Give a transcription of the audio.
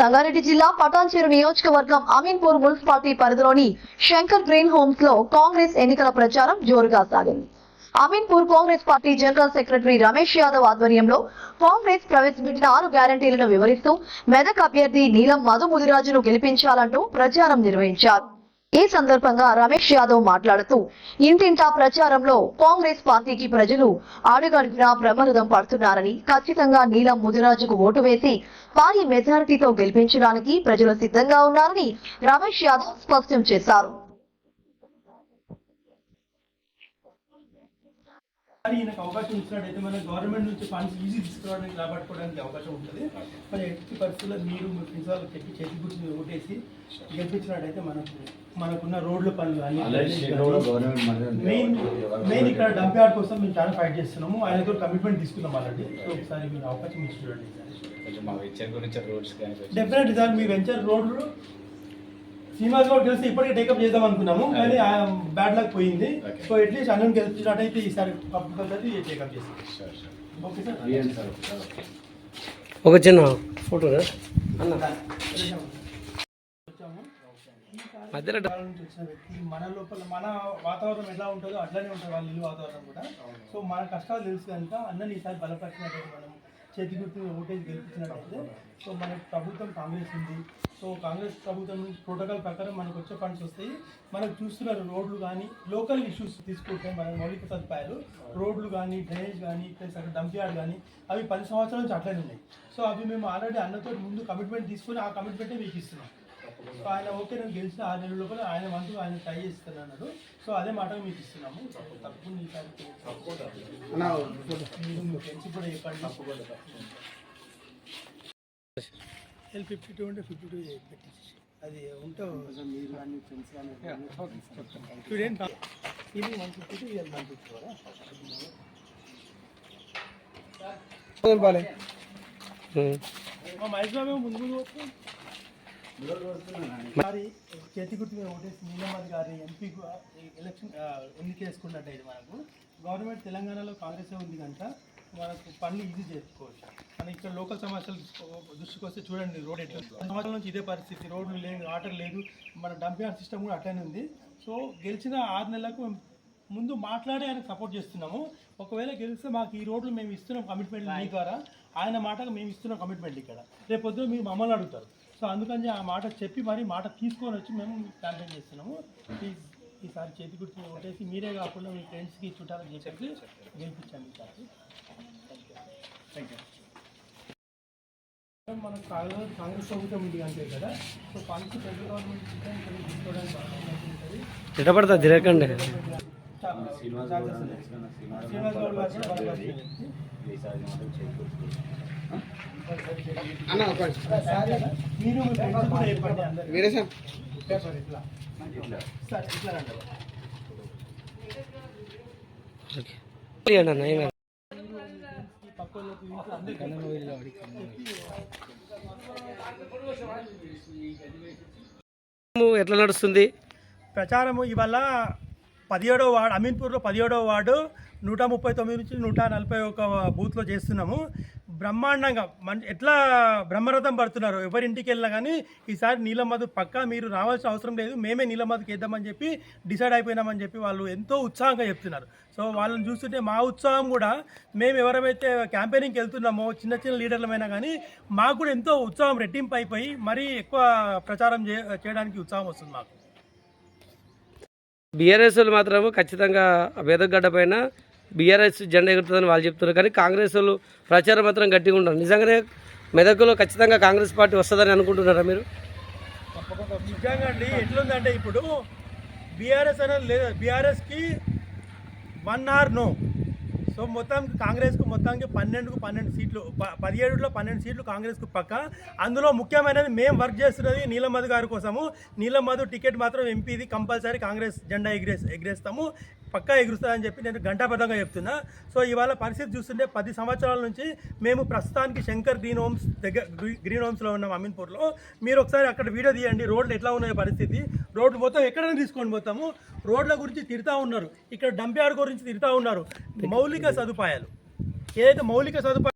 రంగారెడ్డి జిల్లా పటాన్చేరు నియోజకవర్గం అమీన్పూర్ మున్సిపాలిటీ పరిధిలోని శంకర్ గ్రీన్ హోమ్స్లో కాంగ్రెస్ ఎన్నికల ప్రచారం జోరుగా సాగింది. Aminpur Congress party general secretary Ramesh Yadav ఆధ్వర్యంలో కాంగ్రెస్ ప్రవేశపెట్టిన ఆరు గ్యారంటీలను వివరిస్తూ మెదక్ అభ్యర్థి నీలం మధు ముదిరాజును గెలిపించాలంటూ ప్రచారం నిర్వహించారు. ఈ సందర్భంగా రమేష్ యాదవ్ మాట్లాడుతూ ఇంటింటా ప్రచారంలో కాంగ్రెస్ పార్టీకి ప్రజలు అడుగడుగునా బ్రహ్మరథం పడుతున్నారని ఖచ్చితంగా నీలం ముదిరాజుకు ఓటు వేసి భారీ మెజారిటీతో గెలిపించడానికి ప్రజలు సిద్ధంగా ఉన్నారని రమేష్ యాదవ్ స్పష్టం చేశారు. కానీ ఈయనకు అవకాశం ఇచ్చినట్టయితే మన గవర్నమెంట్ నుంచి ఫండ్స్ ఈజీ తీసుకురావడానికి రాబట్టుకోవడానికి అవకాశం ఉంటుంది. మరి ఎట్టి పరిస్థితుల్లో మీరు మీ వాళ్ళకి చెప్పి చేతి గుర్తు ఓటేసి గెలిపించినట్టయితే మనకు మనకున్న రోడ్ల పనులు ఉంది. మెయిన్ మెయిన్ ఇక్కడ డంప్ యార్డ్ కోసం మేము చాలా ఫైట్ చేస్తున్నాము. ఆయనతో కమిట్మెంట్ తీసుకున్నాం ఆల్రెడీ. సో ఒకసారి మీరు అవకాశం ఇచ్చి చూడండి. కొంచెం మా వెచ్చర్ గురించి రోడ్స్ కానీ కొంచెం- డెఫినెట్ సార్ మీ వెంచర్ రోడ్లు శ్రీనివాస్ గౌడ్ కలిసి ఇప్పటికే టేకప్ చేద్దాం అనుకున్నాము కానీ బ్యాడ్ లక్ పోయింది. సో అట్లీస్ట్ అన్నం గెలిచినట్టయితే ఈసారి కంపల్సరీ టేకప్ చేస్తాం. Okay sir. ఒక చిన్న ఫోటో వచ్చాము. మధ్యలో మన లోపల మన వాతావరణం ఎలా ఉంటుందో అట్లానే ఉంటుంది వాళ్ళ ఇల్లు వాతావరణం కూడా. సో మన కష్టాలు తెలుసు కనుక అన్నని ఈసారి బలపరిచినట్టయితే మనం చేతి గుర్తు ఓటేజ్ గెలిపించినట్లయితే సో మన ప్రభుత్వం కాంగ్రెస్ ఉంది. సో కాంగ్రెస్ ప్రభుత్వం ప్రోటోకాల్ ప్రకారం మనకు వచ్చే ఫండ్స్ వస్తాయి. మనకు చూస్తున్నారు రోడ్లు కానీ లోకల్ ఇష్యూస్ తీసుకుంటే మన మౌలిక సదుపాయాలు రోడ్లు కానీ డ్రైనేజ్ కానీ ప్లస్ అక్కడ డంప్ యార్డ్ కానీ అవి పది సంవత్సరాల నుంచి అట్లనే ఉన్నాయి. సో అవి మేము ఆల్రెడీ అన్నతో ముందు కమిట్మెంట్ తీసుకుని ఆ కమిట్మెంటే మీకు ఇస్తున్నాం. సో ఆయన ఓకే నేను గెలిచిన ఆరు నెలల లోపల ఆయన వంతు ఆయన ట్రై చేస్తాను అన్నాడు. సో అదే మాట మీకు ఇస్తున్నాము. తప్పకుండా మీరు మీ ఫ్రెండ్స్ కూడా చెప్పండి. ఎల్ ఫిఫ్టీ టూ అంటే ఫిఫ్టీ టూ పెట్టించి. అది ఉంటే స్టూడెంట్ ఇది వన్ ఫిఫ్టీ టూ ఇది వన్ ఫిఫ్టీ కూడా మా మహేష్ బాబు ముందు ముందు వస్తాం మరి చేతి గుర్తు మీద ఓటేసి నీలమ్మది గారి ఎంపీ ఎలక్షన్ ఎన్నిక చేసుకున్నట్టయితే మనకు. గవర్నమెంట్ తెలంగాణలో కాంగ్రెస్ ఉంది కనుక మనకు పనులు ఈజీ చేసుకోవచ్చు. మన ఇక్కడ లోకల్ సమస్యలు దృష్టికి వస్తే చూడండి రోడ్ ఎట్లా సంవత్సరాల నుంచి ఇదే పరిస్థితి. రోడ్లు లేదు వాటర్ లేదు. మన డంపింగ్ సిస్టమ్ కూడా అట్లనే ఉంది. సో గెలిచిన ఆరు నెలలకు ముందు మాట్లాడి ఆయనకు సపోర్ట్ చేస్తున్నాము. ఒకవేళ గెలిస్తే మాకు ఈ రోడ్లు మేము ఇస్తున్నాం కమిట్మెంట్ మీ ద్వారా. ఆయన మాటకు మేము ఇస్తున్నాం కమిట్మెంట్ ఇక్కడ. రేపు పొద్దున మీరు మమ్మల్ని అడుగుతారు. సో అందుకని ఆ మాట చెప్పి మరి మాట తీసుకొని వచ్చి మేము క్యాంపెయిన్ చేస్తున్నాము. ప్లీజ్ ఈసారి చేతి గుర్తు కొట్టేసి మీరే కాకుండా మీ ఫ్రెండ్స్కి చుట్టాలని చెప్పి గెలిపించండి ఈసారి థ్యాంక్ యూ మన కాంగ్రెస్ కాంగ్రెస్ ప్రభుత్వం ఉంది అంతే కదా. సో ఫండ్స్ సెంట్రల్ గవర్నమెంట్ తీసుకోవడానికి పడుతుంది తిరగకండి. శ్రీనివాస్ గౌడ్ శ్రీనివాస్ గౌడ్ మీరు సార్. సార్ అన్న అందరికీ ఎట్లా నడుస్తుంది? ప్రచారము ఇవాళ పదిహేడో వార్డు అమీన్పూర్లో పదిహేడో వార్డు నూట ముప్పై తొమ్మిది నుంచి నూట నలభై ఒక బూత్లో చేస్తున్నాము. బ్రహ్మాండంగా. మన ఎట్లా బ్రహ్మరథం పడుతున్నారు? ఎవరింటికి వెళ్ళినా కానీ ఈసారి నీలమధు పక్కా మీరు రావాల్సిన అవసరం లేదు. మేమే నీలమధుకి వేద్దామని చెప్పి డిసైడ్ అయిపోయినామని చెప్పి వాళ్ళు ఎంతో ఉత్సాహంగా చెప్తున్నారు. సో వాళ్ళని చూస్తుంటే మా ఉత్సాహం కూడా మేము ఎవరైతే క్యాంపెయినింగ్కి వెళ్తున్నామో చిన్న చిన్న లీడర్లమైనా కానీ మాకు కూడా ఎంతో ఉత్సాహం రెట్టింపు అయిపోయి మరీ ఎక్కువ ప్రచారం చే చేయడానికి ఉత్సాహం వస్తుంది మాకు. బీఆర్ఎస్లు మాత్రము మాత్రం ఖచ్చితంగా వేదగడ్డ పైన బీఆర్ఎస్ జెండా ఎగురుతుందని వాళ్ళు చెప్తున్నారు. కానీ కాంగ్రెస్ వాళ్ళు ప్రచారం మాత్రం గట్టిగా ఉంటారు నిజంగానే మెదకులో ఖచ్చితంగా కాంగ్రెస్ పార్టీ వస్తుందని అనుకుంటున్నారా మీరు? నిజంగా అండి ఎట్లుందంటే ఇప్పుడు బీఆర్ఎస్ అనేది లేదు. బీఆర్ఎస్కి వన్ ఆర్ నో. సో మొత్తం కాంగ్రెస్కు మొత్తానికి పన్నెండుకు పన్నెండు సీట్లు పదిహేడులో పన్నెండు సీట్లు కాంగ్రెస్కు పక్క. అందులో ముఖ్యమైనది మేము వర్క్ చేస్తున్నది నీలమధు గారి కోసము. నీలమధు టికెట్ మాత్రం ఎంపీది కంపల్సరీ కాంగ్రెస్ జెండా ఎగిరేస్ ఎగిరేస్తాము. పక్కా ఎగురుస్తుందని చెప్పి నేను గంటాబద్ధంగా చెప్తున్నా. సో ఇవాళ పరిస్థితి చూస్తుంటే పది సంవత్సరాల నుంచి మేము ప్రస్తుతానికి శంకర్ గ్రీన్ హోమ్స్ దగ్గర గ్రీ- గ్రీన్ హోమ్స్లో ఉన్నాం అమీన్పూర్లో. మీరు ఒకసారి అక్కడ వీడియో తీయండి. రోడ్లు ఎట్లా ఉన్నాయో పరిస్థితి. రోడ్లు మొత్తం ఎక్కడైనా తీసుకొని పోతాము. రోడ్ల గురించి తిడతా ఉన్నారు. ఇక్కడ డంప్ యార్డ్ గురించి తిడతా ఉన్నారు. మౌలిక సదుపాయాలు. ఏదైతే మౌలిక సదుపాయాలు